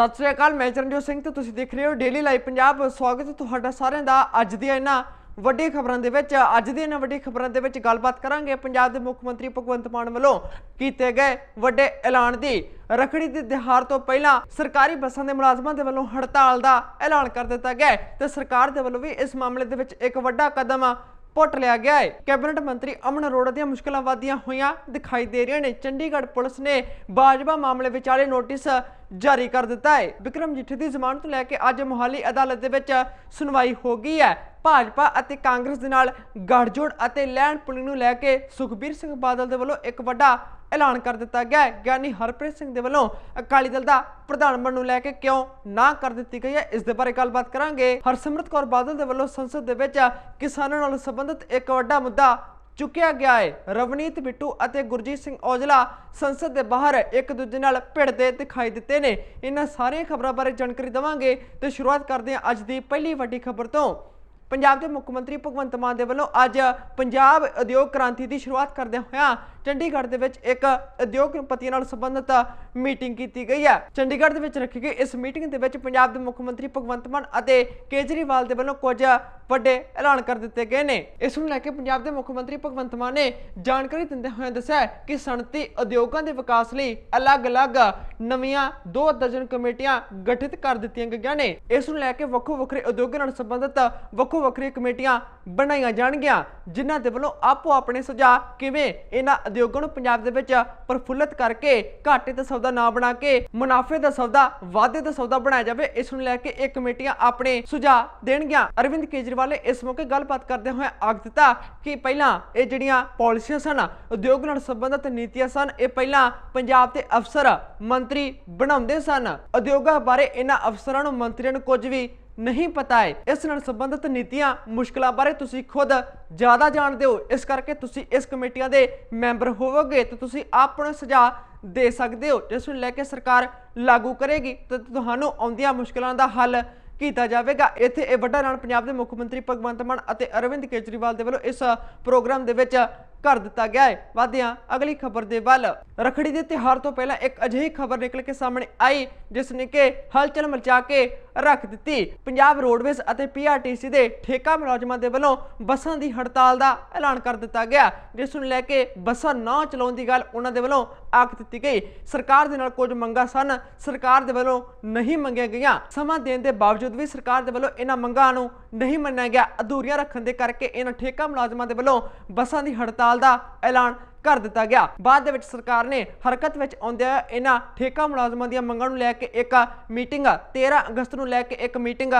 ਸਤਿ ਸ੍ਰੀ ਅਕਾਲ, ਮੈਂ ਚਰਨਜੋਤ ਸਿੰਘ ਤੇ ਤੁਸੀਂ ਦੇਖ ਰਹੇ ਹੋ ਡੇਲੀ ਲਾਈਵ ਪੰਜਾਬ ਸਵਾਗਤ ਹੈ ਤੁਹਾਡਾ ਸਾਰਿਆਂ ਦਾ ਅੱਜ ਦੀਆਂ ਇਹਨਾਂ ਵੱਡੀ ਖਬਰਾਂ ਦੇ ਵਿੱਚ। ਅੱਜ ਦੀਆਂ ਇਹਨਾਂ ਵੱਡੀ ਖਬਰਾਂ ਦੇ ਵਿੱਚ ਗੱਲਬਾਤ ਕਰਾਂਗੇ ਪੰਜਾਬ ਦੇ ਮੁੱਖ ਮੰਤਰੀ ਭਗਵੰਤ ਮਾਨ ਵੱਲੋਂ ਕੀਤੇ ਗਏ ਵੱਡੇ ਐਲਾਨ ਦੀ। ਰਖੜੀ ਦੇ ਤਿਉਹਾਰ ਤੋਂ ਪਹਿਲਾਂ ਸਰਕਾਰੀ ਬੱਸਾਂ ਦੇ ਮੁਲਾਜ਼ਮਾਂ ਦੇ ਵੱਲੋਂ ਹੜਤਾਲ ਦਾ ਐਲਾਨ ਕਰ ਦਿੱਤਾ ਗਿਆ ਹੈ ਤੇ ਸਰਕਾਰ ਦੇ ਵੱਲੋਂ ਵੀ ਇਸ ਮਾਮਲੇ ਦੇ ਵਿੱਚ ਇੱਕ ਵੱਡਾ ਕਦਮ ਪੁੱਟ ਲਿਆ ਗਿਆ ਹੈ। ਕੈਬਨਿਟ ਮੰਤਰੀ ਅਮਨ ਅਰੋੜਾ ਦੀਆਂ ਮੁਸ਼ਕਲਾਂ ਵਧਦੀਆਂ ਹੋਈਆਂ ਦਿਖਾਈ ਦੇ ਰਹੀਆਂ ਨੇ। ਚੰਡੀਗੜ੍ਹ ਪੁਲਿਸ ਨੇ ਬਾਜਵਾ ਮਾਮਲੇ ਵਿਚਾਲੇ ਨੋਟਿਸ ਜਾਰੀ ਕਰ ਦਿੱਤਾ ਹੈ। ਵਿਕਰਮ ਜਿੱਠੀ ਦੀ ਜ਼ਮਾਨਤ ਲੈ ਕੇ ਅੱਜ ਮੁਹਾਲੀ ਅਦਾਲਤ ਦੇ ਵਿੱਚ ਸੁਣਵਾਈ ਹੋ ਗਈ ਹੈ। ਭਾਜਪਾ ਅਤੇ ਕਾਂਗਰਸ ਦੇ ਨਾਲ ਗੱਠਜੋੜ ਅਤੇ ਲੈਣ ਪੁਲਿੰਗ ਨੂੰ ਲੈ ਕੇ ਸੁਖਬੀਰ ਸਿੰਘ ਬਾਦਲ ਦੇ ਵੱਲੋਂ ਇੱਕ ਵੱਡਾ ਐਲਾਨ ਕਰ ਦਿੱਤਾ ਗਿਆ ਹੈ। ਗਿਆਨੀ ਹਰਪ੍ਰੀਤ ਸਿੰਘ ਦੇ ਵੱਲੋਂ ਅਕਾਲੀ ਦਲ ਦਾ ਪ੍ਰਧਾਨ ਬਣਨ ਨੂੰ ਲੈ ਕੇ ਕਿਉਂ ਨਾ ਕਰ ਦਿੱਤੀ ਗਈ ਹੈ, ਇਸ ਦੇ ਬਾਰੇ ਗੱਲਬਾਤ ਕਰਾਂਗੇ। ਹਰਸਿਮਰਤ ਕੌਰ ਬਾਦਲ ਦੇ ਵੱਲੋਂ ਸੰਸਦ ਦੇ ਵਿੱਚ ਕਿਸਾਨਾਂ ਨਾਲ ਸੰਬੰਧਿਤ ਇੱਕ ਵੱਡਾ ਮੁੱਦਾ ਚੁੱਕਿਆ ਗਿਆ ਹੈ। ਰਵਨੀਤ ਬਿੱਟੂ ਅਤੇ ਗੁਰਜੀਤ ਸਿੰਘ ਔਜਲਾ ਸੰਸਦ ਦੇ ਬਾਹਰ ਇੱਕ ਦੂਜੇ ਨਾਲ ਭਿੜਦੇ ਦਿਖਾਈ ਦਿੱਤੇ ਨੇ। ਇਹਨਾਂ ਸਾਰੀਆਂ ਖਬਰਾਂ ਬਾਰੇ ਜਾਣਕਾਰੀ ਦਵਾਂਗੇ ਤੇ ਸ਼ੁਰੂਆਤ ਕਰਦੇ ਹਾਂ ਅੱਜ ਦੀ ਪਹਿਲੀ ਵੱਡੀ ਖਬਰ ਤੋਂ। ਪੰਜਾਬ ਦੇ ਮੁੱਖ ਮੰਤਰੀ ਭਗਵੰਤ ਮਾਨ ਦੇ ਵੱਲੋਂ ਅੱਜ ਪੰਜਾਬ ਉਦਯੋਗ ਕ੍ਰਾਂਤੀ ਦੀ ਸ਼ੁਰੂਆਤ ਕਰਦਿਆਂ ਹੋਇਆ ਚੰਡੀਗੜ੍ਹ ਦੇ ਵਿੱਚ ਇੱਕ ਉਦਯੋਗਪਤੀਆਂ ਨਾਲ ਸੰਬੰਧਿਤ ਮੀਟਿੰਗ ਕੀਤੀ ਗਈ ਹੈ। ਚੰਡੀਗੜ੍ਹ ਦੇ ਵਿੱਚ ਰੱਖੀ ਗਈ ਇਸ ਮੀਟਿੰਗ ਦੇ ਵਿੱਚ ਪੰਜਾਬ ਦੇ ਮੁੱਖ ਮੰਤਰੀ ਭਗਵੰਤ ਮਾਨ ਅਤੇ ਕੇਜਰੀਵਾਲ ਦੇ ਵੱਲੋਂ ਕੁਝ ਵੱਡੇ ਐਲਾਨ ਕਰ ਦਿੱਤੇ ਗਏ ਨੇ। ਇਸ ਨੂੰ ਲੈ ਕੇ ਪੰਜਾਬ ਦੇ ਮੁੱਖ ਮੰਤਰੀ ਭਗਵੰਤ ਮਾਨ ਨੇ ਜਾਣਕਾਰੀ ਦਿੰਦੇ ਹੋਏ ਦੱਸਿਆ ਕਿ ਸਨਅਤੀ ਉਦਯੋਗਾਂ ਦੇ ਵਿਕਾਸ ਲਈ ਅਲੱਗ-ਅਲੱਗ ਨਵੀਆਂ ਦੋ ਦਰਜਨ ਕਮੇਟੀਆਂ ਗਠਿਤ ਕਰ ਦਿੱਤੀਆਂ ਗਈਆਂ ਨੇ। ਇਸ ਨੂੰ ਲੈ ਕੇ ਵੱਖੋ ਵੱਖਰੇ ਉਦਯੋਗਾਂ ਨਾਲ ਸੰਬੰਧਿਤ ਵੱਖੋ ਵੱਖਰੀਆਂ ਕਮੇਟੀਆਂ ਬਣਾਈਆਂ ਜਾਣਗੀਆਂ, ਜਿਨ੍ਹਾਂ ਦੇ ਵੱਲੋਂ ਆਪੋ ਆਪਣੇ ਸੁਝਾਅ ਕਿਵੇਂ ਇਹਨਾਂ ਉਦਯੋਗਾਂ ਨੂੰ ਪੰਜਾਬ ਦੇ ਵਿੱਚ ਪ੍ਰਫੁੱਲਤ ਕਰਕੇ ਘਾਟੇ ਦਾ ਸੌਦਾ ਨਾ ਬਣਾ ਕੇ, ਮੁਨਾਫੇ ਦਾ ਸੌਦਾ, ਵਾਧੇ ਦਾ ਸੌਦਾ ਬਣਾਇਆ ਜਾਵੇ, ਇਸ ਨੂੰ ਲੈ ਕੇ ਇਹ ਕਮੇਟੀਆਂ ਆਪਣੇ ਸੁਝਾਅ ਦੇਣਗੀਆਂ। ਅਰਵਿੰਦ ਕੇਜਰੀਵਾਲ ਨੇ ਇਸ ਮੌਕੇ ਗੱਲਬਾਤ ਕਰਦੇ ਹੋਏ ਆਖ ਦਿੱਤਾ ਕਿ ਪਹਿਲਾਂ ਇਹ ਜਿਹੜੀਆਂ ਪਾਲਿਸੀਆਂ ਸਨ ਉਦਯੋਗ ਨਾਲ ਸੰਬੰਧਿਤ ਨੀਤੀਆਂ ਸਨ, ਇਹ ਪਹਿਲਾਂ ਪੰਜਾਬ ਦੇ ਅਫਸਰ ਮੰਤਰੀ ਬਣਾਉਂਦੇ ਸਨ। ਉਦਯੋਗਾਂ ਬਾਰੇ ਇਹਨਾਂ ਅਫਸਰਾਂ ਨੂੰ ਮੰਤਰੀਆਂ ਨੂੰ ਕੁਝ ਵੀ ਨਹੀਂ ਪਤਾ ਹੈ ਇਸ ਨਾਲ ਸੰਬੰਧਿਤ ਨੀਤੀਆਂ, ਮੁਸ਼ਕਲਾਂ ਬਾਰੇ ਤੁਸੀਂ ਖੁਦ ਜ਼ਿਆਦਾ ਜਾਣਦੇ ਹੋ। ਇਸ ਕਰਕੇ ਤੁਸੀਂ ਇਸ ਕਮੇਟੀਆਂ ਦੇ ਮੈਂਬਰ ਹੋਵੋਗੇ ਤੇ ਤੁਸੀਂ ਆਪਣੇ ਸੁਝਾਅ ਦੇ ਸਕਦੇ ਹੋ, ਜਿਸ ਨੂੰ ਲੈ ਕੇ ਸਰਕਾਰ ਲਾਗੂ ਕਰੇਗੀ ਤੇ ਤੁਹਾਨੂੰ ਆਉਂਦੀਆਂ ਮੁਸ਼ਕਲਾਂ ਦਾ ਹੱਲ ਕੀਤਾ ਜਾਵੇਗਾ। ਇੱਥੇ ਇਹ ਵੱਡਾ ਐਲਾਨ ਪੰਜਾਬ ਦੇ ਮੁੱਖ ਮੰਤਰੀ ਭਗਵੰਤ ਮਾਨ ਅਤੇ ਅਰਵਿੰਦ ਕੇਜਰੀਵਾਲ ਦੇ ਵੱਲੋਂ ਇਸ ਪ੍ਰੋਗਰਾਮ ਦੇ ਵਿੱਚ ਕਰ ਦਿੱਤਾ ਗਿਆ ਹੈ। ਵਾਦਿਆਂ ਅਗਲੀ ਖਬਰ ਦੇ ਵੱਲ। ਰਖੜੀ ਦੇ ਤਿਹਾਰ ਤੋਂ ਪਹਿਲਾਂ ਇੱਕ ਅਜਿਹੀ ਖਬਰ ਨਿਕਲ ਕੇ ਸਾਹਮਣੇ ਆਈ, ਜਿਸ ਨੇ ਕਿ ਹਲਚਲ ਮਚਾ ਕੇ ਰੱਖ ਦਿੱਤੀ। ਪੰਜਾਬ ਰੋਡਵੇਜ਼ ਅਤੇ ਪੀਆਰਟੀਸੀ ਦੇ ਠੇਕਾ ਮੁਲਾਜ਼ਮਾਂ ਦੇ ਵੱਲੋਂ ਬੱਸਾਂ ਦੀ ਹੜਤਾਲ ਦਾ ਐਲਾਨ ਕਰ ਦਿੱਤਾ ਗਿਆ, ਜਿਸ ਨੂੰ ਲੈ ਕੇ ਬੱਸਾਂ ਨਾ ਚਲਾਉਣ ਦੀ ਗੱਲ ਉਹਨਾਂ ਦੇ ਵੱਲੋਂ ਆਖ ਦਿੱਤੀ ਗਈ। ਸਰਕਾਰ ਦੇ ਨਾਲ ਕੁਝ ਮੰਗਾਂ ਸਨ। ਸਰਕਾਰ ਦੇ ਵੱਲੋਂ ਨਹੀਂ ਮੰਗੀਆਂ ਗਈਆਂ। ਸਮਾਂ ਦੇਣ ਦੇ ਬਾਵਜੂਦ ਵੀ ਸਰਕਾਰ ਦੇ ਵੱਲੋਂ ਇਹਨਾਂ ਮੰਗਾਂ ਨੂੰ ਨਹੀਂ ਮੰਨਿਆ ਗਿਆ। ਅਧੂਰੀਆਂ ਰੱਖਣ ਦੇ ਕਰਕੇ ਇਹਨਾਂ ਠੇਕਾ ਮੁਲਾਜ਼ਮਾਂ ਦੇ ਵੱਲੋਂ ਬੱਸਾਂ ਦੀ ਹੜਤਾਲ ਦਾ ਐਲਾਨ ਕਰ ਦਿੱਤਾ ਗਿਆ। ਬਾਅਦ ਦੇ ਵਿੱਚ ਸਰਕਾਰ ਨੇ ਹਰਕਤ ਵਿੱਚ ਆਉਂਦਿਆਂ ਇਹਨਾਂ ਠੇਕਾ ਮੁਲਾਜ਼ਮਾਂ ਦੀਆਂ ਮੰਗਾਂ ਨੂੰ ਲੈ ਕੇ ਇੱਕ ਮੀਟਿੰਗ 13 ਅਗਸਤ ਨੂੰ ਲੈ ਕੇ ਇੱਕ ਮੀਟਿੰਗ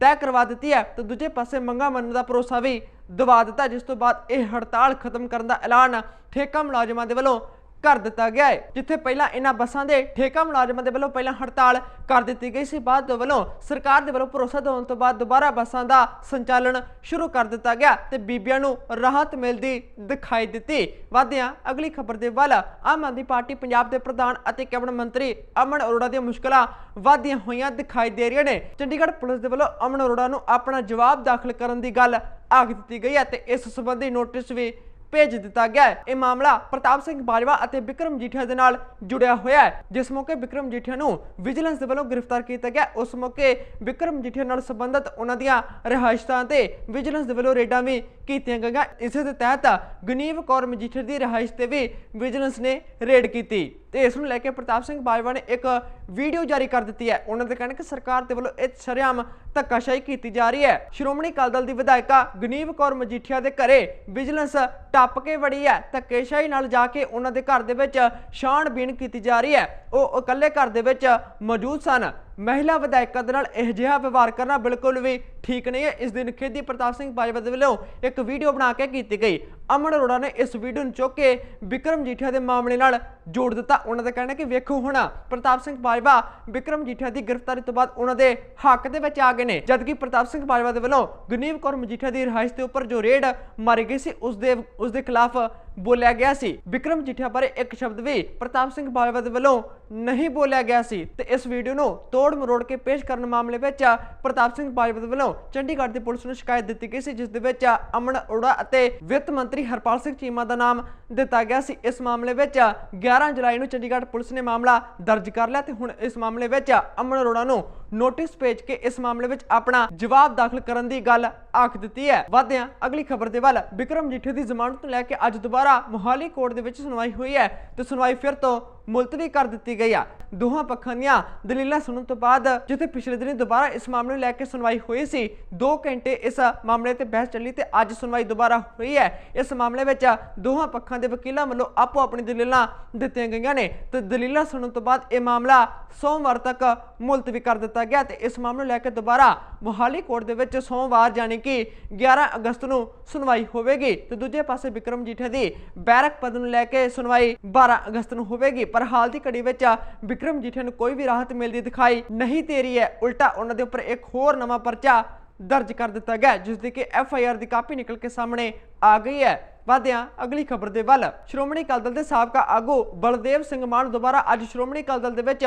ਤੈਅ ਕਰਵਾ ਦਿੱਤੀ ਹੈ ਤੇ ਦੂਜੇ ਪਾਸੇ ਮੰਗਾਂ ਮੰਨਣ ਦਾ ਭਰੋਸਾ ਵੀ ਦਵਾ ਦਿੱਤਾ, ਜਿਸ ਤੋਂ ਬਾਅਦ ਇਹ ਹੜਤਾਲ ਖਤਮ ਕਰਨ ਦਾ ਐਲਾਨ ਠੇਕਾ ਮੁਲਾਜ਼ਮਾਂ ਦੇ ਵੱਲੋਂ ਕਰ ਦਿੱਤਾ ਗਿਆ ਹੈ, ਜਿੱਥੇ ਪਹਿਲਾਂ ਇਹਨਾਂ ਬੱਸਾਂ ਦੇ ਠੇਕਾ ਮੁਲਾਜ਼ਮਾਂ ਦੇ ਵੱਲੋਂ ਪਹਿਲਾਂ ਹੜਤਾਲ ਕਰ ਦਿੱਤੀ ਗਈ ਸੀ। ਬਾਅਦ ਦੇ ਵੱਲੋਂ ਸਰਕਾਰ ਦੇ ਵੱਲੋਂ ਭਰੋਸਾ ਦਿਵਾਉਣ ਤੋਂ ਬਾਅਦ ਦੁਬਾਰਾ ਬੱਸਾਂ ਦਾ ਸੰਚਾਲਨ ਸ਼ੁਰੂ ਕਰ ਦਿੱਤਾ ਗਿਆ ਤੇ ਬੀਬੀਆਂ ਨੂੰ ਰਾਹਤ ਮਿਲਦੀ ਦਿਖਾਈ ਦਿੱਤੀ। ਵਾਦਿਆਂ ਅਗਲੀ ਖਬਰ ਦੇ ਵੱਲ ਆਮ ਆਦਮੀ ਪਾਰਟੀ ਪੰਜਾਬ ਦੇ ਪ੍ਰਧਾਨ ਅਤੇ ਕੈਬਨਿਟ ਮੰਤਰੀ ਅਮਨ ਅਰੋੜਾ ਦੀਆਂ ਮੁਸ਼ਕਲਾਂ ਵਧਦੀਆਂ ਹੋਈਆਂ ਦਿਖਾਈ ਦੇ ਰਹੀਆਂ ਨੇ। ਚੰਡੀਗੜ੍ਹ ਪੁਲਿਸ ਦੇ ਵੱਲੋਂ ਅਮਨ ਅਰੋੜਾ ਨੂੰ ਆਪਣਾ ਜਵਾਬ ਦਾਖਲ ਕਰਨ ਦੀ ਗੱਲ ਆਖ ਦਿੱਤੀ ਗਈ ਹੈ ਤੇ ਇਸ ਸੰਬੰਧੀ ਨੋਟਿਸ ਵੀ ਭੇਜ ਦਿੱਤਾ ਗਿਆ ਹੈ। ਇਹ ਮਾਮਲਾ ਪ੍ਰਤਾਪ ਸਿੰਘ ਬਾਜਵਾ ਅਤੇ ਵਿਕਰਮ ਜੀਠਿਆ ਦੇ ਨਾਲ ਜੁੜਿਆ ਹੋਇਆ ਹੈ। ਜਿਸ ਮੌਕੇ ਵਿਕਰਮ ਜੀਠਿਆ ਨੂੰ ਵਿਜੀਲੈਂਸ ਦੇ ਵੱਲੋਂ ਗ੍ਰਿਫਤਾਰ ਕੀਤਾ ਗਿਆ। ਉਸ ਮੌਕੇ ਵਿਕਰਮ ਜੀਠਿਆ ਨਾਲ ਸੰਬੰਧਿਤ ਉਹਨਾਂ ਦੀਆਂ ਰਿਹਾਇਸ਼ਾਂ ਤੇ ਵਿਜੀਲੈਂਸ ਦੇ ਵੱਲੋਂ ਰੇਡਾਂ ਵੀ ਕੀਤੀਆਂ ਗਈਆਂ। ਇਸੇ ਦੇ ਤਹਿਤ ਗਨੀਵ ਕੌਰ ਮਜੀਠੀਆ ਦੀ ਰਿਹਾਇਸ਼ ਤੇ ਵੀ ਵਿਜੀਲੈਂਸ ਨੇ ਰੇਡ ਕੀਤੀ। ਤੇ ਇਸ ਨੂੰ ਲੈ ਕੇ ਪ੍ਰਤਾਪ ਸਿੰਘ ਬਾਜਵਾ ਨੇ ਇੱਕ ਵੀਡੀਓ ਜਾਰੀ ਕਰ ਦਿੱਤੀ ਹੈ। ਉਹਨਾਂ ਦੇ ਕਹਿਣ ਕਿ ਸਰਕਾਰ ਦੇ ਵੱਲੋਂ ਇਹ ਸਰਿਆਮ ਧੱਕਾਸ਼ਾਹੀ ਕੀਤੀ ਜਾ ਰਹੀ ਹੈ। ਸ਼੍ਰੋਮਣੀ ਅਕਾਲੀ ਦਲ ਦੀ ਵਿਧਾਇਕਾ ਗਨੀਵ ਕੌਰ ਮਜੀਠੀਆ ਦੇ ਘਰੇ ਵਿਜੀਲੈਂਸ ਟੱਪ ਕੇ ਵੜੀ ਹੈ। ਧੱਕੇਸ਼ਾਹੀ ਨਾਲ ਜਾ ਕੇ ਉਹਨਾਂ ਦੇ ਘਰ ਦੇ ਵਿੱਚ ਛਾਣਬੀਣ ਕੀਤੀ ਜਾ ਰਹੀ ਹੈ। ਉਹ ਇਕੱਲੇ ਘਰ ਦੇ ਵਿੱਚ ਮੌਜੂਦ ਸਨ। ਮਹਿਲਾ ਵਿਧਾਇਕਾਂ ਦੇ ਨਾਲ ਇਹ ਜਿਹਾ ਵਿਵਹਾਰ ਕਰਨਾ ਬਿਲਕੁਲ ਵੀ ਠੀਕ ਨਹੀਂ ਹੈ। ਇਸ ਦਿਨ ਖੇਦੀ ਪ੍ਰਤਾਪ ਸਿੰਘ ਬਾਜਵਾ ਦੇ ਵੱਲੋਂ ਇੱਕ ਵੀਡੀਓ ਬਣਾ ਕੇ ਕੀਤੀ ਗਈ। ਅਮਨ ਅਰੋੜਾ ਨੇ ਇਸ ਵੀਡੀਓ ਨੂੰ ਚੁੱਕ ਕੇ ਵਿਕਰਮ ਜੀਠਿਆ ਦੇ ਮਾਮਲੇ ਨਾਲ ਜੋੜ ਦਿੱਤਾ। ਉਹਨਾਂ ਦਾ ਕਹਿਣਾ ਕਿ ਵੇਖੋ ਹੁਣ ਪ੍ਰਤਾਪ ਸਿੰਘ ਬਾਜਵਾ ਵਿਕਰਮ ਜੀਠਿਆ ਦੀ ਗ੍ਰਿਫਤਾਰੀ ਤੋਂ ਬਾਅਦ ਉਹਨਾਂ ਦੇ ਹੱਕ ਦੇ ਵਿੱਚ ਆ ਗਏ ਨੇ। ਜਦਕਿ ਪ੍ਰਤਾਪ ਸਿੰਘ ਬਾਜਵਾ ਦੇ ਵੱਲੋਂ ਗੁਨੀਵ ਕੌਰ ਮਜੀਠੀਆ ਦੀ ਰਿਹਾਇਸ਼ ਦੇ ਉੱਪਰ ਜੋ ਰੇਡ ਮਾਰੀ ਗਈ ਸੀ, ਉਸ ਦੇ ਉਸ ਦੇ ਖਿਲਾਫ ਬੋਲਿਆ ਗਿਆ ਸੀ। ਵਿਕਰਮ ਜੀਠਿਆ ਬਾਰੇ ਇੱਕ ਸ਼ਬਦ ਵੀ ਪ੍ਰਤਾਪ ਸਿੰਘ ਬਾਜਵਾ ਵੱਲੋਂ ਨਹੀਂ ਬੋਲਿਆ ਗਿਆ ਸੀ। ਤੇ ਇਸ ਵੀਡੀਓ ਨੂੰ ਤੋੜ ਮਰੋੜ ਕੇ ਪੇਸ਼ ਕਰਨ ਮਾਮਲੇ ਵਿੱਚ ਪ੍ਰਤਾਪ ਸਿੰਘ ਬਾਜਵਾ ਵੱਲੋਂ ਚੰਡੀਗੜ੍ਹ ਦੀ ਪੁਲਿਸ ਨੂੰ ਸ਼ਿਕਾਇਤ ਦਿੱਤੀ ਗਈ ਸੀ, ਜਿਸ ਦੇ ਵਿੱਚ ਅਮਨ ਅਰੋੜਾ ਅਤੇ ਵਿੱਤ ਮੰਤਰੀ ਹਰਪਾਲ ਸਿੰਘ ਚੀਮਾ ਦਾ ਨਾਮ ਦਿੱਤਾ ਗਿਆ ਸੀ। ਇਸ ਮਾਮਲੇ ਵਿੱਚ 11 ਜੁਲਾਈ ਨੂੰ ਚੰਡੀਗੜ੍ਹ ਪੁਲਿਸ ਨੇ ਮਾਮਲਾ ਦਰਜ ਕਰ ਲਿਆ ਤੇ ਹੁਣ ਇਸ ਮਾਮਲੇ ਵਿੱਚ ਅਮਨ ਅਰੋੜਾ ਨੂੰ ਨੋਟਿਸ ਭੇਜ ਕੇ ਇਸ ਮਾਮਲੇ ਵਿੱਚ ਆਪਣਾ ਜਵਾਬ ਦਾਖਲ ਕਰਨ ਦੀ ਗੱਲ ਆਖ ਦਿੱਤੀ ਹੈ। ਵਧਦੇ ਹਾਂ ਅਗਲੀ ਖਬਰ ਦੇ ਵੱਲ ਵਿਕਰਮ ਜੀਠੇ ਦੀ ਜ਼ਮਾਨਤ ਨੂੰ ਲੈ ਕੇ ਅੱਜ ਦੁਬਾਰਾ ਮੋਹਾਲੀ ਕੋਰਟ ਦੇ ਵਿੱਚ ਸੁਣਵਾਈ ਹੋਈ ਹੈ ਤੇ ਸੁਣਵਾਈ ਫਿਰ ਤੋਂ ਮੁਲਤਵੀ ਕਰ ਦਿੱਤੀ ਗਈ ਆ। ਦੋਹਾਂ ਪੱਖਾਂ ਦੀਆਂ ਦਲੀਲਾਂ ਸੁਣਨ ਤੋਂ ਬਾਅਦ ਜਿੱਥੇ ਪਿਛਲੇ ਦਿਨੀ ਦੁਬਾਰਾ ਇਸ ਮਾਮਲੇ ਨੂੰ ਲੈ ਕੇ ਸੁਣਵਾਈ ਹੋਈ ਸੀ 2 ਘੰਟੇ ਇਸ ਮਾਮਲੇ ਤੇ ਬਹਿਸ ਚੱਲੀ ਤੇ ਅੱਜ ਸੁਣਵਾਈ ਦੁਬਾਰਾ ਹੋਈ ਹੈ। ਇਸ ਮਾਮਲੇ ਵਿੱਚ ਦੋਹਾਂ ਪੱਖਾਂ ਦੇ ਵਕੀਲਾਂ ਵੱਲੋਂ ਆਪੋ ਆਪਣੀ ਦਲੀਲਾਂ ਦਿੱਤੀਆਂ ਗਈਆਂ ਨੇ ਤੇ ਦਲੀਲਾਂ ਸੁਣਨ ਤੋਂ ਬਾਅਦ ਇਹ ਮਾਮਲਾ ਸੋਮਵਾਰ ਤੱਕ ਮੁਲਤਵੀ ਕਰ ਦਿੱਤਾ ਗਿਆ ਤੇ ਇਸ ਮਾਮਲੇ ਨੂੰ ਲੈ ਕੇ ਦੁਬਾਰਾ ਮੋਹਾਲੀ ਕੋਰਟ ਦੇ ਵਿੱਚ ਸੋਮਵਾਰ ਯਾਨੀ ਕਿ 11 ਅਗਸਤ ਨੂੰ ਸੁਣਵਾਈ ਹੋਵੇਗੀ ਤੇ ਦੂਜੇ ਪਾਸੇ ਵਿਕਰਮ ਜੀਠੇ ਦੀ ਬੈਰਕ ਪਦ ਨੂੰ ਲੈ ਕੇ ਸੁਣਵਾਈ 12 ਅਗਸਤ ਨੂੰ ਹੋਵੇਗੀ। ਪਰ ਹਾਲ ਦੀ ਘੜੀ ਵਿੱਚ ਵਿਕਰਮ ਜੀਠੇ ਨੂੰ ਕੋਈ ਵੀ ਰਾਹਤ ਮਿਲਦੀ ਦਿਖਾਈ ਨਹੀਂ ਦੇ ਰਹੀ ਹੈ। ਉਲਟਾ ਉਹਨਾਂ ਦੇ ਉੱਪਰ ਇੱਕ ਹੋਰ ਨਵਾਂ ਪਰਚਾ ਦਰਜ ਕਰ ਦਿੱਤਾ ਗਿਆ ਜਿਸ ਦੀ ਕਿ ਐਫ ਆਈ ਆਰ ਦੀ ਕਾਪੀ ਨਿਕਲ ਕੇ ਸਾਹਮਣੇ ਆ ਗਈ ਹੈ। ਵਧਿਆਂ, ਅਗਲੀ ਖਬਰ ਦੇ ਵੱਲ। ਸ਼੍ਰੋਮਣੀ ਅਕਾਲੀ ਦਲ ਦੇ ਸਾਬਕਾ ਆਗੂ ਬਲਦੇਵ ਸਿੰਘ ਮਾਨ ਦੁਬਾਰਾ ਅੱਜ ਸ਼੍ਰੋਮਣੀ ਅਕਾਲੀ ਦਲ ਦੇ ਵਿੱਚ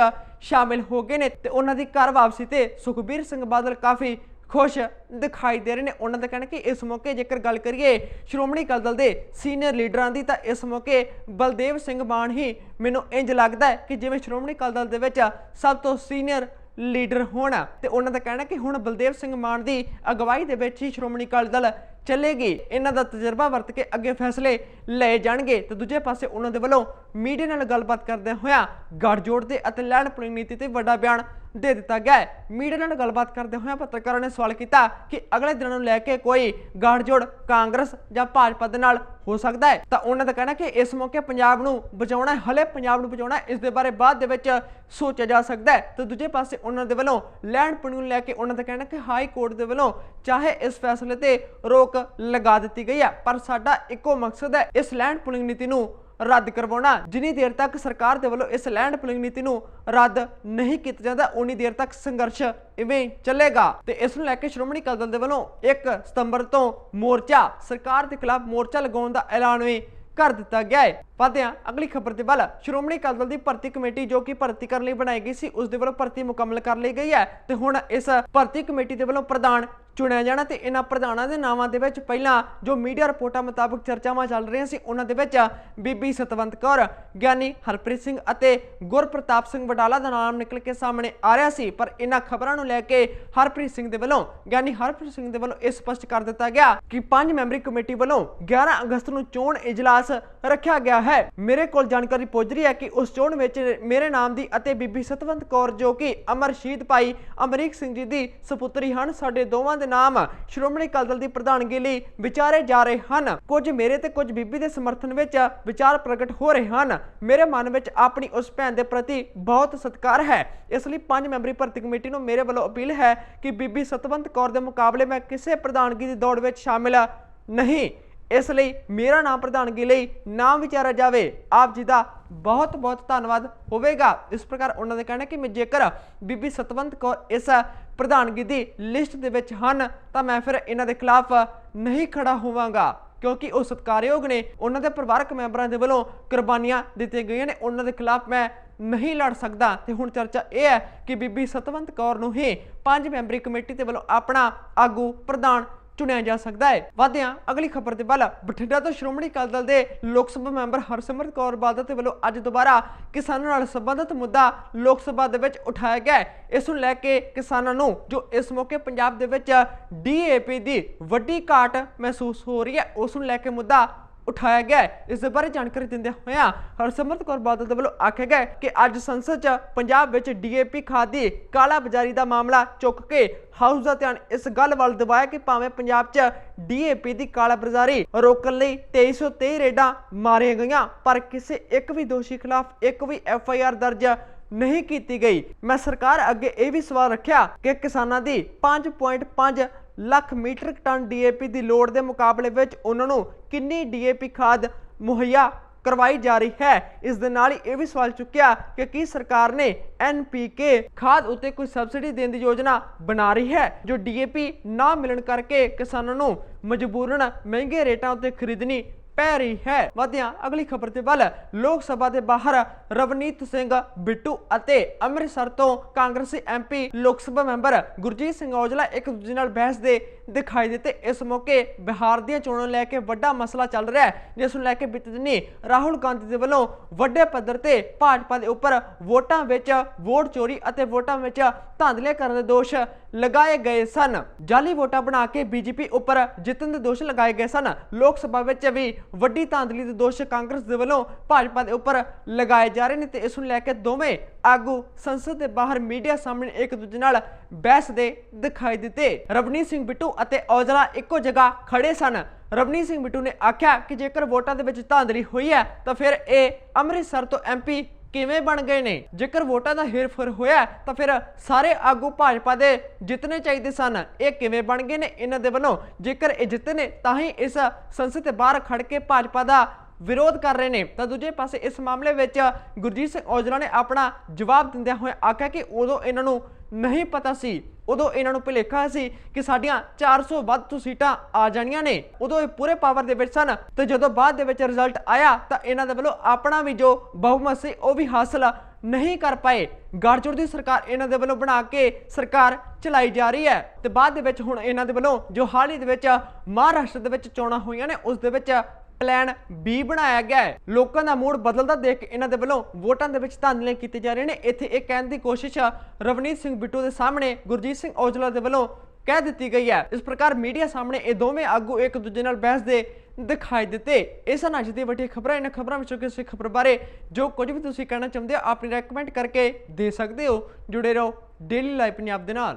ਸ਼ਾਮਿਲ ਹੋ ਗਏ ਨੇ ਤੇ ਉਹਨਾਂ ਦੀ ਘਰ ਵਾਪਸੀ ਤੇ ਸੁਖਬੀਰ ਸਿੰਘ ਬਾਦਲ ਕਾਫੀ ਖੁਸ਼ ਦਿਖਾਈ ਦੇ ਰਹੇ ਨੇ। ਉਹਨਾਂ ਦਾ ਕਹਿਣਾ ਕਿ ਇਸ ਮੌਕੇ ਜੇਕਰ ਗੱਲ ਕਰੀਏ ਸ਼੍ਰੋਮਣੀ ਅਕਾਲੀ ਦਲ ਦੇ ਸੀਨੀਅਰ ਲੀਡਰਾਂ ਦੀ, ਤਾਂ ਇਸ ਮੌਕੇ ਬਲਦੇਵ ਸਿੰਘ ਮਾਨ ਹੀ ਮੈਨੂੰ ਇੰਜ ਲੱਗਦਾ ਕਿ ਜਿਵੇਂ ਸ਼੍ਰੋਮਣੀ ਅਕਾਲੀ ਦਲ ਦੇ ਵਿੱਚ ਸਭ ਤੋਂ ਸੀਨੀਅਰ ਲੀਡਰ ਹੋਣਾ, ਤੇ ਉਹਨਾਂ ਦਾ ਕਹਿਣਾ ਕਿ ਹੁਣ ਬਲਦੇਵ ਸਿੰਘ ਮਾਨ ਦੀ ਅਗਵਾਈ ਦੇ ਵਿੱਚ ਹੀ ਸ਼੍ਰੋਮਣੀ ਅਕਾਲੀ ਦਲ ਚੱਲੇਗੀ। ਇਹਨਾਂ ਦਾ ਤਜਰਬਾ ਵਰਤ ਕੇ ਅੱਗੇ ਫੈਸਲੇ ਲਏ ਜਾਣਗੇ। ਤੇ ਦੂਜੇ ਪਾਸੇ ਉਹਨਾਂ ਦੇ ਵੱਲੋਂ ਮੀਡੀਆ ਨਾਲ ਗੱਲਬਾਤ ਕਰਦੇ ਹੋਇਆ ਗੱਠਜੋੜ ਦੇ ਅਤੇ ਲੈਣ ਪੁਲਿੰਗ ਨੀਤੀ ਤੇ ਵੱਡਾ ਬਿਆਨ ਦੇ ਦਿੱਤਾ ਗਿਆ ਹੈ। ਮੀਡੀਆ ਨਾਲ ਗੱਲਬਾਤ ਕਰਦੇ ਹੋਇਆ ਪੱਤਰਕਾਰਾਂ ਨੇ ਸਵਾਲ ਕੀਤਾ ਕਿ ਅਗਲੇ ਦਿਨਾਂ ਨੂੰ ਲੈ ਕੇ ਕੋਈ ਗੱਠਜੋੜ ਕਾਂਗਰਸ ਜਾਂ ਭਾਜਪਾ ਦੇ ਨਾਲ ਹੋ ਸਕਦਾ ਹੈ। ਤਾਂ ਉਹਨਾਂ ਦਾ ਕਹਿਣਾ ਕਿ ਇਸ ਮੌਕੇ ਪੰਜਾਬ ਨੂੰ ਬਚਾਉਣਾ ਹਲੇ ਪੰਜਾਬ ਨੂੰ ਬਚਾਉਣਾ ਇਸ ਦੇ ਬਾਰੇ ਬਾਅਦ ਦੇ ਵਿੱਚ ਸੋਚਿਆ ਜਾ ਸਕਦਾ ਹੈ। ਤੇ ਦੂਜੇ ਪਾਸੇ ਉਹਨਾਂ ਦੇ ਵੱਲੋਂ ਲੈਂਡ ਪੁਲਿੰਗ ਨੂੰ ਲੈ ਕੇ ਉਹਨਾਂ ਦਾ ਕਹਿਣਾ ਕਿ ਹਾਈ ਕੋਰਟ ਦੇ ਵੱਲੋਂ ਚਾਹੇ ਇਸ ਫੈਸਲੇ ਤੇ ਰੋਕ ਲਗਾ ਦਿੱਤੀ ਗਈ ਹੈ। ਪਰ ਸਾਡਾ ਇੱਕੋ ਮਕਸਦ ਹੈ ਇਸ ਲੈਂਡ ਪੁਲਿੰਗ ਨੀਤੀ ਨੂੰ ਰੱਦ ਕਰਵਾਉਣਾ। ਜਿੰਨੀ ਦੇਰ ਤੱਕ ਸਰਕਾਰ ਦੇ ਵੱਲੋਂ ਇਸ ਲੈਂਡ ਪੁਲਿੰਗ ਨੀਤੀ ਨੂੰ ਰੱਦ ਨਹੀਂ ਕੀਤਾ ਜਾਂਦਾ ਉਨੀ ਦੇਰ ਤੱਕ ਸੰਘਰਸ਼ ਇਵੇਂ ਚੱਲੇਗਾ। ਤੇ ਇਸ ਨੂੰ ਲੈ ਕੇ ਸ਼੍ਰੋਮਣੀ ਅਕਾਲੀ ਦਲ ਦੇ ਵੱਲੋਂ 1 ਸਤੰਬਰ ਤੋਂ ਮੋਰਚਾ, ਸਰਕਾਰ ਦੇ ਖਿਲਾਫ ਮੋਰਚਾ ਲਗਾਉਣ ਦਾ ਐਲਾਨ ਵੀ ਕਰ ਦਿੱਤਾ ਗਿਆ ਹੈ। ਵਧਿਆਂ ਅਗਲੀ ਖਬਰ ਦੇ ਵੱਲ। ਸ਼੍ਰੋਮਣੀ ਅਕਾਲੀ ਦਲ ਦੀ ਭਰਤੀ ਕਮੇਟੀ ਜੋ ਕਿ ਭਰਤੀ ਕਰਨ ਲਈ ਬਣਾਈ ਗਈ ਸੀ, ਉਸ ਦੇ ਵੱਲੋਂ ਭਰਤੀ ਮੁਕੰਮਲ ਕਰ ਲਈ ਗਈ ਹੈ। ਤੇ ਹੁਣ ਇਸ ਭਰਤੀ ਕਮੇਟੀ ਦੇ ਵੱਲੋਂ ਪ੍ਰਧਾਨ ਚੁਣਿਆ ਜਾਣਾ ਤੇ ਇਹਨਾਂ ਪ੍ਰਧਾਨਾਂ ਦੇ ਨਾਵਾਂ ਦੇ ਵਿੱਚ ਪਹਿਲਾਂ ਜੋ ਮੀਡੀਆ ਰਿਪੋਰਟਾਂ ਮੁਤਾਬਕ ਚਰਚਾਵਾਂ ਚੱਲ ਰਹੀਆਂ ਸੀ, ਉਹਨਾਂ ਦੇ ਵਿੱਚ ਬੀਬੀ ਸਤਵੰਤ ਕੌਰ, ਗਿਆਨੀ ਹਰਪ੍ਰੀਤ ਸਿੰਘ ਅਤੇ ਗੁਰਪ੍ਰਤਾਪ ਸਿੰਘ ਵਡਾਲਾ ਦਾ ਨਾਮ ਨਿਕਲ ਕੇ ਸਾਹਮਣੇ ਆ ਰਿਹਾ ਸੀ। ਪਰ ਇਹਨਾਂ ਖਬਰਾਂ ਨੂੰ ਲੈ ਕੇ ਹਰਪ੍ਰੀਤ ਸਿੰਘ ਦੇ ਵੱਲੋਂ, ਗਿਆਨੀ ਹਰਪ੍ਰੀਤ ਸਿੰਘ ਦੇ ਵੱਲੋਂ ਇਹ ਸਪਸ਼ਟ ਕਰ ਦਿੱਤਾ ਗਿਆ ਕਿ ਪੰਜ ਮੈਂਬਰੀ ਕਮੇਟੀ ਵੱਲੋਂ 11 ਅਗਸਤ ਨੂੰ ਚੋਣ ਇਜਲਾਸ ਰੱਖਿਆ ਗਿਆ ਹੈ। ਮੇਰੇ ਕੋਲ ਜਾਣਕਾਰੀ ਪਹੁੰਚ ਰਹੀ ਹੈ ਕਿ ਉਸ ਚੋਣ ਵਿੱਚ ਮੇਰੇ ਨਾਮ ਦੀ ਅਤੇ ਬੀਬੀ ਸਤਵੰਤ ਕੌਰ ਜੋ ਕਿ ਅਮਰ ਸ਼ਹੀਦ ਭਾਈ ਅਮਰੀਕ ਸਿੰਘ ਜੀ ਦੀ ਸੁਪੁੱਤਰੀ ਹਨ, ਸਾਡੇ ਦੋਵਾਂ ਦੇ ਨਾਮ ਸ਼੍ਰੋਮਣੀ ਅਕਾਲੀ ਦਲ ਦੀ ਪ੍ਰਧਾਨਗੀ ਲਈ ਵਿਚਾਰੇ ਜਾ ਰਹੇ ਹਨ। ਕੁਝ ਮੇਰੇ ਤੇ ਕੁਝ ਬੀਬੀ ਦੇ ਸਮਰਥਨ ਵਿੱਚ ਵਿਚਾਰ ਪ੍ਰਗਟ ਹੋ ਰਹੇ ਹਨ। ਮੇਰੇ ਮਨ ਵਿੱਚ ਆਪਣੀ ਉਸ ਭੈਣ ਦੇ ਪ੍ਰਤੀ ਬਹੁਤ ਸਤਿਕਾਰ ਹੈ। ਇਸ ਲਈ ਪੰਜ ਮੈਂਬਰੀ ਭਰਤੀ ਕਮੇਟੀ ਨੂੰ ਮੇਰੇ ਵੱਲੋਂ ਅਪੀਲ ਹੈ ਕਿ ਬੀਬੀ ਸਤਵੰਤ ਕੌਰ ਦੇ ਮੁਕਾਬਲੇ ਮੈਂ ਕਿਸੇ ਪ੍ਰਧਾਨਗੀ ਦੀ ਦੌੜ ਵਿੱਚ ਸ਼ਾਮਿਲ ਨਹੀਂ। ਇਸ ਲਈ ਮੇਰਾ ਨਾਮ ਪ੍ਰਧਾਨਗੀ ਲਈ ਨਾਮ ਵਿਚਾਰਿਆ ਜਾਵੇ। ਆਪ ਜੀ ਦਾ ਬਹੁਤ ਬਹੁਤ ਧੰਨਵਾਦ ਹੋਵੇਗਾ। ਇਸ ਪ੍ਰਕਾਰ ਉਹਨਾਂ ਦਾ ਕਹਿਣਾ ਕਿ ਮੈਂ ਜੇਕਰ ਬੀਬੀ ਸਤਵੰਤ ਕੌਰ ਇਸ ਪ੍ਰਧਾਨਗੀ ਦੀ ਲਿਸਟ ਦੇ ਵਿੱਚ ਹਨ, ਤਾਂ ਮੈਂ ਫਿਰ ਇਹਨਾਂ ਦੇ ਖਿਲਾਫ ਨਹੀਂ ਖੜਾ ਹੋਵਾਂਗਾ। ਕਿਉਂਕਿ ਉਹ ਸਤਿਕਾਰਯੋਗ ਨੇ। ਉਹਨਾਂ ਦੇ ਪਰਿਵਾਰਕ ਮੈਂਬਰਾਂ ਦੇ ਵੱਲੋਂ ਕੁਰਬਾਨੀਆਂ ਦਿੱਤੀਆਂ ਗਈਆਂ ਨੇ। ਉਹਨਾਂ ਦੇ ਖਿਲਾਫ ਮੈਂ ਨਹੀਂ ਲੜ ਸਕਦਾ। ਤੇ ਹੁਣ ਚਰਚਾ ਇਹ ਹੈ ਕਿ ਬੀਬੀ ਸਤਵੰਤ ਕੌਰ ਨੂੰ ਹੀ ਪੰਜ ਮੈਂਬਰੀ ਕਮੇਟੀ ਦੇ ਵੱਲੋਂ ਆਪਣਾ ਆਗੂ ਪ੍ਰਧਾਨ ਚੁਣਿਆ ਜਾ ਸਕਦਾ ਹੈ। ਵਾਦਿਆਂ ਅਗਲੀ ਖਬਰ ਦੇ ਵੱਲ ਬਠਿੰਡਾ ਤੋਂ ਸ਼੍ਰੋਮਣੀ ਅਕਾਲੀ ਦਲ ਦੇ ਲੋਕ ਸਭਾ ਮੈਂਬਰ ਹਰਸਿਮਰਤ ਕੌਰ ਬਾਦਲ ਦੇ ਵੱਲੋਂ ਅੱਜ ਦੁਬਾਰਾ ਕਿਸਾਨਾਂ ਨਾਲ ਸੰਬੰਧਿਤ ਮੁੱਦਾ ਲੋਕ ਸਭਾ ਦੇ ਵਿੱਚ ਉਠਾਇਆ ਗਿਆ ਹੈ। ਇਸ ਨੂੰ ਲੈ ਕੇ ਕਿਸਾਨਾਂ ਨੂੰ, ਜੋ ਇਸ ਮੌਕੇ ਪੰਜਾਬ ਦੇ ਵਿੱਚ ਡੀਏਪੀ ਦੀ ਵੱਡੀ ਘਾਟ ਮਹਿਸੂਸ ਹੋ ਰਹੀ ਹੈ, ਉਸ ਨੂੰ ਲੈ ਕੇ ਮੁੱਦਾ ਉਠਾਇਆ ਗਿਆ ਹੈ। ਇਸ ਦੇ ਬਾਰੇ ਜਾਣਕਾਰੀ ਦਿੰਦੇ ਹੋਇਆ ਹਰਸਿਮਰਤ ਕੌਰ ਬਾਦਲ ਦੇ ਵੱਲੋਂ ਆਖਿਆ ਗਿਆ ਕਿ ਅੱਜ ਸੰਸਦ 'ਚ ਪੰਜਾਬ ਵਿੱਚ ਡੀਏਪੀ ਖਾਦ ਦੀ ਕਾਲਾ ਬਾਜ਼ਾਰੀ ਦਾ ਮਾਮਲਾ ਚੁੱਕ ਕੇ ਹਾਊਸ ਦਾ ਧਿਆਨ ਇਸ ਗੱਲ ਵੱਲ ਦਿਵਾਇਆ ਕਿ ਭਾਵੇਂ ਪੰਜਾਬ 'ਚ ਡੀਏਪੀ ਦੀ ਕਾਲਾ ਬਾਜ਼ਾਰੀ ਰੋਕਣ ਲਈ 2323 ਰੇਡਾਂ ਮਾਰੀਆਂ ਗਈਆਂ, ਪਰ ਕਿਸੇ ਇੱਕ ਵੀ ਦੋਸ਼ੀ ਖਿਲਾਫ ਇੱਕ ਵੀ ਐਫ ਆਈ ਆਰ ਦਰਜ ਨਹੀਂ ਕੀਤੀ ਗਈ ਮੈਂ ਸਰਕਾਰ ਅੱਗੇ ਇਹ ਵੀ ਸਵਾਲ ਰੱਖਿਆ ਕਿ ਕਿਸਾਨਾਂ ਦੀ 5.5 ਲੱਖ ਮੀਟ੍ਰਿਕ ਟਨ ਡੀਏਪੀ ਦੀ ਲੋੜ ਦੇ ਮੁਕਾਬਲੇ ਵਿੱਚ ਉਹਨਾਂ ਨੂੰ ਕਿੰਨੀ ਡੀਏਪੀ ਖਾਦ ਮੁਹੱਈਆ ਕਰਵਾਈ ਜਾ ਰਹੀ ਹੈ? ਇਸ ਦੇ ਨਾਲ ਹੀ ਇਹ ਵੀ ਸਵਾਲ ਚੁੱਕਿਆ ਕਿ ਕੀ ਸਰਕਾਰ ਨੇ ਐਨਪੀਕੇ ਖਾਦ ਉੱਤੇ ਕੋਈ ਸਬਸਿਡੀ ਦੇਣ ਦੀ ਯੋਜਨਾ ਬਣਾ ਰਹੀ ਹੈ, ਜੋ ਡੀਏਪੀ ਨਾ ਮਿਲਣ ਕਰਕੇ ਕਿਸਾਨਾਂ ਨੂੰ ਮਜਬੂਰਨ ਮਹਿੰਗੇ ਰੇਟਾਂ ਉੱਤੇ ਖਰੀਦਣੀ ਪੈ ਰਹੀ ਹੈ। ਵਧਿਆ, ਅਗਲੀ ਖਬਰ ਤੇ ਵੱਲ, ਲੋਕ ਸਭਾ ਦੇ ਬਾਹਰ, ਰਵਨੀਤ ਸਿੰਘ ਬਿੱਟੂ ਅਤੇ ਅੰਮ੍ਰਿਤਸਰ ਤੋਂ ਕਾਂਗਰਸੀ ਐਮਪੀ ਲੋਕ ਸਭਾ ਮੈਂਬਰ ਗੁਰਜੀਤ ਸਿੰਘ ਔਜਲਾ ਇੱਕ ਦੂਜੇ ਨਾਲ ਬਹਿਸ ਦੇ ਦਿਖਾਈ ਦਿੱਤੇ। ਇਸ ਮੌਕੇ ਬਿਹਾਰ ਦੀਆਂ ਚੋਣਾਂ ਲੈ ਕੇ ਵੱਡਾ ਮਸਲਾ ਚੱਲ ਰਿਹਾ ਹੈ, ਜਿਸ ਨੂੰ ਲੈ ਕੇ ਬੀਤੇ ਦਿਨੀ ਰਾਹੁਲ ਗਾਂਧੀ ਦੇ ਵੱਲੋਂ ਵੱਡੇ ਪੱਧਰ ਤੇ ਭਾਜਪਾ ਦੇ ਉੱਪਰ ਵੋਟਾਂ ਵਿੱਚ ਵੋਟ ਚੋਰੀ ਅਤੇ ਵੋਟਾਂ ਵਿੱਚ ਧਾਂਦਲੀਆਂ ਕਰਨ ਦੇ ਦੋਸ਼ ਲਗਾਏ ਗਏ ਸਨ। ਜਾਲੀ ਵੋਟਾਂ ਬਣਾ ਕੇ ਬੀਜੇਪੀ ਉੱਪਰ ਜਿੱਤਣ ਦੇ ਦੋਸ਼ ਲਗਾਏ ਗਏ ਸਨ। ਲੋਕ ਸਭਾ ਵਿੱਚ ਵੀ ਵੱਡੀ ਧਾਂਦਲੀ ਦੇ ਦੋਸ਼ ਕਾਂਗਰਸ ਦੇ ਵੱਲੋਂ ਭਾਜਪਾ ਦੇ ਉੱਪਰ ਲਗਾਏ ਜਾ ਰਹੇ ਨੇ ਤੇ ਇਸ ਨੂੰ ਲੈ ਕੇ ਦੋਵੇਂ ਆਗੂ ਸੰਸਦ ਦੇ ਬਾਹਰ ਮੀਡੀਆ ਸਾਹਮਣੇ ਇੱਕ ਦੂਜੇ ਨਾਲ ਬਹਿਸ ਦੇ ਦਿਖਾਈ ਦਿੱਤੇ। ਰਵਨੀਤ ਸਿੰਘ ਬਿੱਟੂ ਅਤੇ ਔਜਲਾ ਇੱਕੋ ਜਗ੍ਹਾ ਖੜੇ ਸਨ। ਰਵਨੀਤ ਸਿੰਘ ਬਿੱਟੂ ਨੇ ਆਖਿਆ ਕਿ ਜੇਕਰ ਵੋਟਾਂ ਦੇ ਵਿੱਚ ਧਾਂਦਲੀ ਹੋਈ ਹੈ ਤਾਂ ਫਿਰ ਇਹ ਅੰਮ੍ਰਿਤਸਰ ਤੋਂ ਐਮਪੀ ਕਿਵੇਂ ਬਣ ਗਏ ਨੇ? ਜੇਕਰ ਵੋਟਾਂ ਦਾ ਹੇਰਫੇਰ ਹੋਇਆ ਤਾਂ ਫਿਰ ਸਾਰੇ ਆਗੂ ਭਾਜਪਾ ਦੇ ਜਿੱਤਨੇ ਚਾਹੀਦੇ ਸਨ। ਇਹ ਕਿਵੇਂ ਬਣ ਗਏ ਨੇ? ਇਹਨਾਂ ਦੇ ਵੱਲੋਂ ਜੇਕਰ ਇਹ ਜਿੱਤੇ ਨੇ, ਤਾਂ ਹੀ ਇਸ ਸੰਸਦ ਦੇ ਬਾਹਰ ਖੜ ਕੇ ਭਾਜਪਾ ਦਾ ਵਿਰੋਧ ਕਰ ਰਹੇ ਨੇ। ਤਾਂ ਦੂਜੇ ਪਾਸੇ ਇਸ ਮਾਮਲੇ ਵਿੱਚ ਗੁਰਜੀਤ ਸਿੰਘ ਔਜਲਾ ਨੇ ਆਪਣਾ ਜਵਾਬ ਦਿੰਦਿਆਂ ਹੋਏ ਆਖਿਆ ਕਿ ਉਦੋਂ ਇਹਨਾਂ ਨੂੰ ਨਹੀਂ ਪਤਾ ਸੀ। ਉਦੋਂ ਇਹਨਾਂ ਨੂੰ ਭੁਲੇਖਾ ਸੀ ਕਿ ਸਾਡੀਆਂ 400 ਵੱਧ ਤੋਂ ਸੀਟਾਂ ਆ ਜਾਣੀਆਂ ਨੇ। ਉਦੋਂ ਇਹ ਪੂਰੇ ਪਾਵਰ ਦੇ ਵਿੱਚ ਸਨ ਤੇ ਜਦੋਂ ਬਾਅਦ ਦੇ ਵਿੱਚ ਰਿਜ਼ਲਟ ਆਇਆ ਤਾਂ ਇਹਨਾਂ ਦੇ ਵੱਲੋਂ ਆਪਣਾ ਵੀ ਜੋ ਬਹੁਮਤ ਸੀ ਉਹ ਵੀ ਹਾਸਲ ਨਹੀਂ ਕਰ ਪਾਏ। ਗੜਜੋੜ ਦੀ ਸਰਕਾਰ ਇਹਨਾਂ ਦੇ ਵੱਲੋਂ ਬਣਾ ਕੇ ਸਰਕਾਰ ਚਲਾਈ ਜਾ ਰਹੀ ਹੈ ਤੇ ਬਾਅਦ ਦੇ ਵਿੱਚ ਹੁਣ ਇਹਨਾਂ ਦੇ ਵੱਲੋਂ ਜੋ ਹਾਲ ਹੀ ਦੇ ਵਿੱਚ ਮਹਾਰਾਸ਼ਟਰ ਦੇ ਵਿੱਚ ਚੋਣਾਂ ਹੋਈਆਂ ਨੇ, ਉਸ ਦੇ ਵਿੱਚ ਪਲਾਨ ਬੀ ਬਣਾਇਆ ਗਿਆ ਹੈ। ਲੋਕਾਂ ਦਾ ਮੂਡ ਬਦਲਦਾ ਦੇਖ ਕੇ ਇਹਨਾਂ ਦੇ ਵੱਲੋਂ ਵੋਟਾਂ ਦੇ ਵਿੱਚ ਧਾਂਦਲੀਆਂ ਕੀਤੇ ਜਾ ਰਹੇ ਨੇ। ਇੱਥੇ ਇਹ ਕਹਿਣ ਦੀ ਕੋਸ਼ਿਸ਼ ਰਵਨੀਤ ਸਿੰਘ ਬਿੱਟੂ ਦੇ ਸਾਹਮਣੇ ਗੁਰਜੀਤ ਸਿੰਘ ਔਜਲਾ ਦੇ ਵੱਲੋਂ ਕਹਿ ਦਿੱਤੀ ਗਈ ਹੈ। ਇਸ ਪ੍ਰਕਾਰ ਮੀਡੀਆ ਸਾਹਮਣੇ ਇਹ ਦੋਵੇਂ ਆਗੂ ਇੱਕ ਦੂਜੇ ਨਾਲ ਬਹਿਸ ਦੇ ਦਿਖਾਈ ਦਿੱਤੇ। ਇਸ ਹਨ ਅੱਜ ਦੀ ਵੱਡੀ ਖਬਰਾਂ, ਇਹਨਾਂ ਖਬਰਾਂ ਵਿੱਚੋਂ ਕਿਸੇ ਖਬਰ ਬਾਰੇ ਜੋ ਕੁਝ ਵੀ ਤੁਸੀਂ ਕਹਿਣਾ ਚਾਹੁੰਦੇ ਹੋ ਆਪਣੀ ਰეკਮੈਂਡ ਕਰਕੇ ਦੇ ਸਕਦੇ ਹੋ। ਜੁੜੇ ਰਹੋ ਡੇਲੀ ਲਾਈਵ ਪੰਜਾਬ ਦੇ ਨਾਲ।